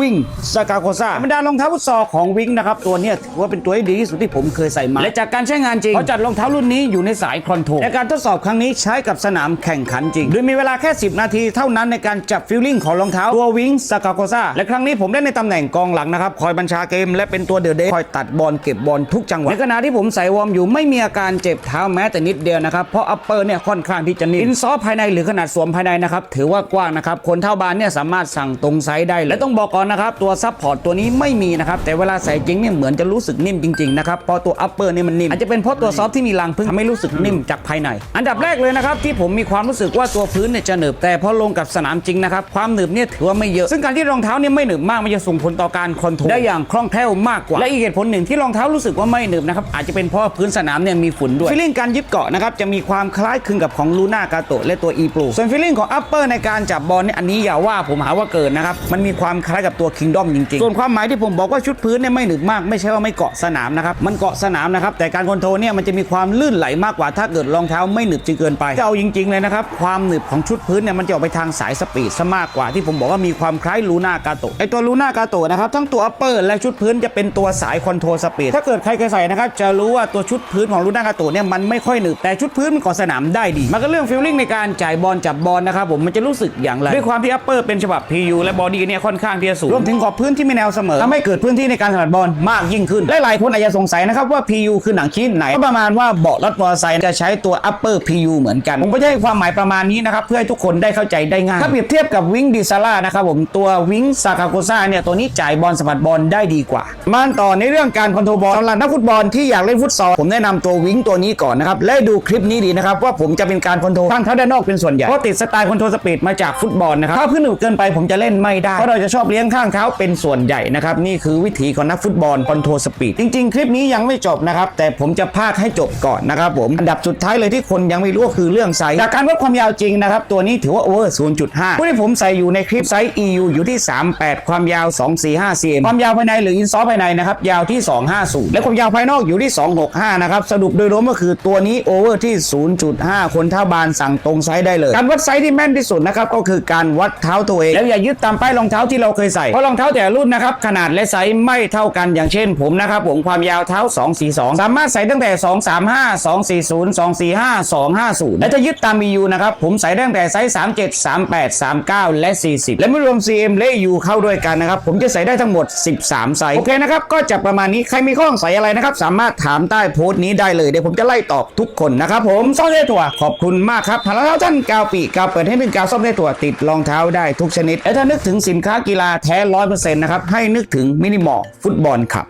วิ่งสกาโคซ่าบรรดารองเท้าฟุตซอลของวิงนะครับ ตัวเนี้ยถือว่าเป็นตัวที่ดีที่สุดที่ผมเคยใส่มา และจากการใช้งานจริงเขาจัดรองเท้ารุ่นนี้อยู่ในสายคอนโทรลและการทดสอบครั้งนี้ใช้กับสนามแข่งขันจริง โดยมีเวลาแค่ 10 นาทีเท่านั้นในการจับฟิลลิ่งของรองเท้าตัววิงสกาโคซ่าและครั้งนี้ผมได้ในตำแหน่งกองหลังนะครับคอยบัญชาเกม และเป็นตัวเดือดเดคอยตัดบอลเก็บบอลทุกจังหวะในขณะที่ผมใส่วอร์มอยู่ไม่มีอาการเจ็บเท้าแม้แต่นิดเดียวนะครับเพราะอัปเปอร์เนี่ยค่อนข้างที่จะนิ่มอินซอฟภายในหรือขนาดสวมภายในนะครับถือว่ากว้างนะครับคนเท่าบานเนี่ยสามารถสั่งตรงไซส์ได้เลยและต้องบอก่อนนะครับตัวซับพอร์ตตัวนี้ไม่มีนะครับแต่เวลาใส่จริงเนี่ยเหมือนจะรู้สึกนิ่มจริงๆนะครับพราะตัวอัปเปอร์นี่มันนิ่มอาจจะเป็นเพราะตัวซอฟที่มีรังพึ่งทำให้รู้สึกนิ่มจากภายใน อันดับแรกเลยนะครับที่ผมมีความรู้สึกว่าตัวพื้นเนี่ยจะหนึบแต่พอลงกับสนามจริงนะครับความหนึบเนี่ยถือว่าไม่เยอะ ซึ่งการที่รองเท้าเนี่ยไม่หนึบมากมันจะส่งผลต่อการคอนโทรลได้อย่างคล่องแคล่วมากกว่าและอีกเหตุผลหนึ่งที่รองเท้ารู้สึกว่าไม่หนึบนะครับอาจจะเป็นเพราะพื้นสนามเนี่ยมีฝุ่นด้วยฟีลลิ่งการยึดเกาะนะครับจะมีความคล้ายคลึงกับของลูน่ากาโตะและตัว e pro ส่วนฟีลลิ่งของอัปเปอร์ในการจับบอลเนี่ยอันนี้อย่าว่าผมหาว่าเกินนะครับมันมีความคล้ายกับตัว Kingdom จริงๆ ส่วนความหมายที่ผมบอกว่าชุดพื้นเนี่ยไม่หนึบมาก ไม่ใช่ว่าไม่เกาะสนามนะครับ มันเกาะสนามนะครับ แต่การคอนโทรเนี่ยมันจะมีความลื่นไหลมากกว่าถ้าเกิดรองเท้าไม่หนึบจนเกินไปจะเอาจริงๆเลยนะครับ ความหนึบของชุดพื้นเนี่ยมันจะออกไปทางสายสปีดซะมากกว่าที่ผมบอกว่ามีความคล้ายลูน่ากาโตะไอตัวลูน่ากาโตะนะครับทั้งตัวอัปเปอร์และชุดพื้นจะเป็นตัวสายคอนโทรสปีดถ้าเกิดใครเคยใส่นะครับจะรู้ว่าตัวชุดพื้นของลูน่ากาโตะเนี่ยมันไม่ค่อยหนึบแต่ชุดพื้นมันเกาะสนามได้ดีมันก็เรื่องฟีลลิ่งในการจ่ายบอลจับบอลนะครับผมมันจะรู้สึกอย่างไรด้วยความที่อัปเปอร์เป็นฉบับ PU และบอดี้เนี่ยค่อนข้างที่จะสูงรวมถึงขอบพื้นที่มีแนวเสมอทำให้เกิดพื้นที่ในการถนัดบอลมากยิ่งขึ้นและหลายคนอาจจะสงสัยนะครับว่า PU คือหนังชิ้นไหนก็ประมาณว่าเบาะรถมอเตอร์ไซค์จะใช้ตัว upper PU เหมือนกัน ผมก็จะให้ความหมายประมาณนี้นะครับเพื่อให้ทุกคนได้เข้าใจได้ง่ายถ้าเปรียบเทียบกับวิงดิซาร่านะครับผมตัววิงซากาโกซ่าเนี่ยตัวนี้จ่ายบอลสะบัดบอลได้ดีกว่ามาต่อในเรื่องการคอนโทรลบอลสำหรับนักฟุตบอลที่อยากเล่นฟุตซอลผมแนะนำตัววิงตัวนี้ก่อนนะครับและดูคลิปนี้ดีนะครับว่าผมจะเป็นการคอนโทรลข้างเท้าด้านนอกเป็นส่วนใหญ่เพราะติดสไตล์คอนโทรลสปีดมาจากฟุตบอลนะครับถ้าพื้นหนึบเกินไปผมจะเล่นไม่ได้เพราะเราจะชอบเลี้ยงข้างเท้าเป็นส่วนใหญ่นะครับ นี่คือวิธีของนักฟุตบอลคอนโทรสปีดจริง ๆ คลิปนี้ยังไม่จบนะครับ แต่ผมจะพากให้จบก่อนนะครับผม อันดับสุดท้ายเลยที่คนยังไม่รู้คือเรื่องไซส์จากการวัดความยาวจริงนะครับ ตัวนี้ถือว่าโอเวอร์ 0.5 ผู้ที่ผมใส่อยู่ในคลิปไซส์ EU อยู่ที่ 38 ความยาว 245 cm ความยาวภายในหรืออินซอภายในนะครับยาวที่ 250 และความยาวภายนอกอยู่ที่ 265 นะครับสรุปโดยรวมก็คือตัวนี้โอเวอร์ที่ 0.5 คนเท่าบานสั่งตรงไซส์ได้เลย การวัดไซส์ที่แม่นที่สุดนะครับก็คือการวัดเท้าตัวเองแล้วอย่ายึดตามป้ายรองเท้าที่เราเคยใส่ เพราะรองเท้าแต่รุ่นนะครับขนาดและไซส์ไม่เท่ากันอย่างเช่น ผมนะครับผมความยาวเท้า 242 สามารถใส่ตั้งแต่ 235 240 245 250 และถ้ายึดตาม EU นะครับผมใส่ตั้งแต่ไซส์ 37 38 39 และ 40 และไม่รวม CM และ EU เข้าด้วยกันนะครับผมจะใส่ได้ทั้งหมด 13 ไซส์โอเคนะครับก็จะประมาณนี้ใครมีข้อสงสัยอะไรนะครับสามารถถามใต้โพสต์นี้ได้เลยเดี๋ยวผมจะไล่ตอบทุกคนนะครับผมซ่อมได้ตัวขอบคุณมากครับทางรองเท้าท่านกาวปีกาวเปิดให้เป็นกาวซ่อมได้ตัวติดรองเท้าได้ทุกชนิดและถ้านึกถึงสินค้ากีฬาแท้ร้อยเปอร์เซ็นต์นะครับให้นึกถึงมินิมอลฟุตบอลครับ